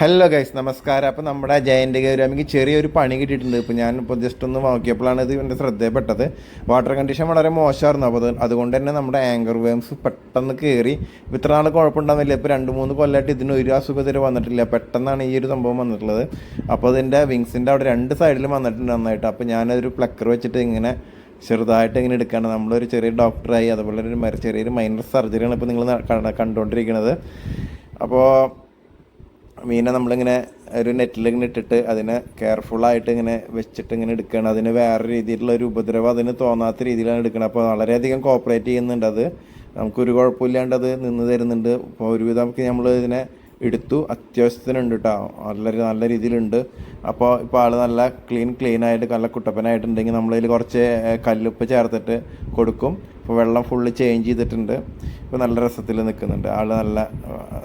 Hello guys നമസ്കാരം. അപ്പോൾ നമ്മുടെ ജയന്റ് ഗൗരമിക്ക് ചെറിയൊരു പണി കിട്ടിയിട്ടുണ്ട്. ഇപ്പോൾ ഞാൻ ഇപ്പോൾ ജസ്റ്റ് ഒന്ന് നോക്കിയപ്പോഴാണ് ഇത് എന്റെ ശ്രദ്ധയിൽപ്പെട്ടത്. വാട്ടർ കണ്ടീഷൻ വളരെ മോശമായിരുന്നു. അപ്പോൾ അത് അതുകൊണ്ട് തന്നെ നമ്മുടെ ആങ്കർ വേംസ് പെട്ടെന്ന് കയറി ഇത്ര നാൾ കുഴപ്പമുണ്ടാകുന്നില്ല ഇപ്പോൾ രണ്ട് മൂന്ന് കൊല്ലമായിട്ട് ഇതിന് ഒരു അസുഖം വന്നിട്ടില്ല. പെട്ടെന്നാണ് ഈ ഒരു സംഭവം വന്നിട്ടുള്ളത്. അപ്പോൾ അതിന്റെ വിങ്സിന്റെ അവിടെ രണ്ട് സൈഡിലും വന്നിട്ടുണ്ട് നന്നായിട്ട്. അപ്പോൾ ഞാനൊരു പ്ലക്കർ വെച്ചിട്ട് ഇങ്ങനെ ചെറുതായിട്ട് ഇങ്ങനെ എടുക്കുകയാണ്. നമ്മളൊരു ചെറിയ ഡോക്ടറായി അതുപോലെ ഒരു ചെറിയൊരു മൈനർ സർജറിയാണ് ഇപ്പോൾ നിങ്ങൾ കണ്ടുകൊണ്ടിരിക്കുന്നത് അപ്പോൾ മീനെ നമ്മളിങ്ങനെ ഒരു നെറ്റിലിങ്ങനെ ഇട്ടിട്ട് അതിനെ കെയർഫുള്ളായിട്ട് ഇങ്ങനെ വെച്ചിട്ട് ഇങ്ങനെ എടുക്കുകയാണ് അതിന് വേറെ രീതിയിലുള്ള ഒരു ഉപദ്രവം അതിന് തോന്നാത്ത രീതിയിലാണ് എടുക്കുന്നത് അപ്പോൾ വളരെയധികം കോപ്പറേറ്റ് ചെയ്യുന്നുണ്ട് അത്. നമുക്കൊരു കുഴപ്പമില്ലാണ്ട് അത് നിന്ന് തരുന്നുണ്ട്. അപ്പോൾ ഒരുവിധം നമ്മൾ ഇതിനെ എടുത്തു. അത്യാവശ്യത്തിനുണ്ട് കേട്ടോ നല്ല നല്ല രീതിയിലുണ്ട്. അപ്പോൾ ഇപ്പോൾ ആൾ നല്ല ക്ലീൻ ക്ലീനായിട്ട് നല്ല കുട്ടപ്പനായിട്ടുണ്ടെങ്കിൽ നമ്മളതിൽ കുറച്ച് കല്ലുപ്പ് ചേർത്തിട്ട് കൊടുക്കും. ഇപ്പോൾ വെള്ളം ഫുള്ള് ചേഞ്ച് ചെയ്തിട്ടുണ്ട്. ഇപ്പോൾ നല്ല രസത്തിൽ നിൽക്കുന്നുണ്ട് ആൾ നല്ല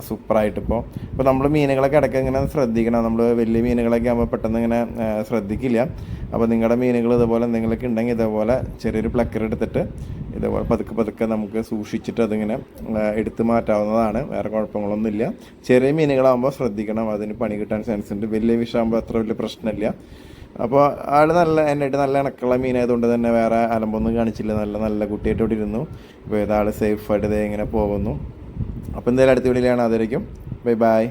സൂപ്പറായിട്ട് ഇപ്പോൾ ഇപ്പോൾ നമ്മൾ മീനുകളൊക്കെ ഇടയ്ക്ക് ഇങ്ങനെ ശ്രദ്ധിക്കണം. നമ്മൾ വലിയ മീനുകളൊക്കെ ആകുമ്പോൾ പെട്ടെന്ന് ഇങ്ങനെ ശ്രദ്ധിക്കില്ല. അപ്പോൾ നിങ്ങളുടെ മീനുകൾ ഇതുപോലെ എന്തെങ്കിലുമൊക്കെ ഉണ്ടെങ്കിൽ ഇതേപോലെ ചെറിയൊരു പ്ലക്കർ എടുത്തിട്ട് ഇതേപോലെ പതുക്കെ പതുക്കെ നമുക്ക് സൂക്ഷിച്ചിട്ട് അതിങ്ങനെ എടുത്തു മാറ്റാവുന്നതാണ്. വേറെ കുഴപ്പങ്ങളൊന്നുമില്ല. ചെറിയ മീനുകളാകുമ്പോൾ ശ്രദ്ധിക്കണം. അതിന് പണി കിട്ടാൻ ചാൻസ് ഉണ്ട്. വലിയ വിഷയമാകുമ്പോൾ അത്ര വലിയ പ്രശ്നമില്ല. അപ്പോൾ ആൾ നല്ല എന്നായിട്ട് നല്ല ഇണക്കുള്ള മീനായതുകൊണ്ട് തന്നെ വേറെ അലമ്പൊന്നും കാണിച്ചില്ല. നല്ല നല്ല കുട്ടിയായിട്ട് ഇവിടെ ഇരുന്നു. അപ്പോൾ ഇതാൾ സേഫായിട്ട് ഇതേ ഇങ്ങനെ പോകുന്നു. അപ്പോൾ എന്തായാലും അടുത്ത വീട്ടിലാണ് അതായിരിക്കും ബൈ ബൈ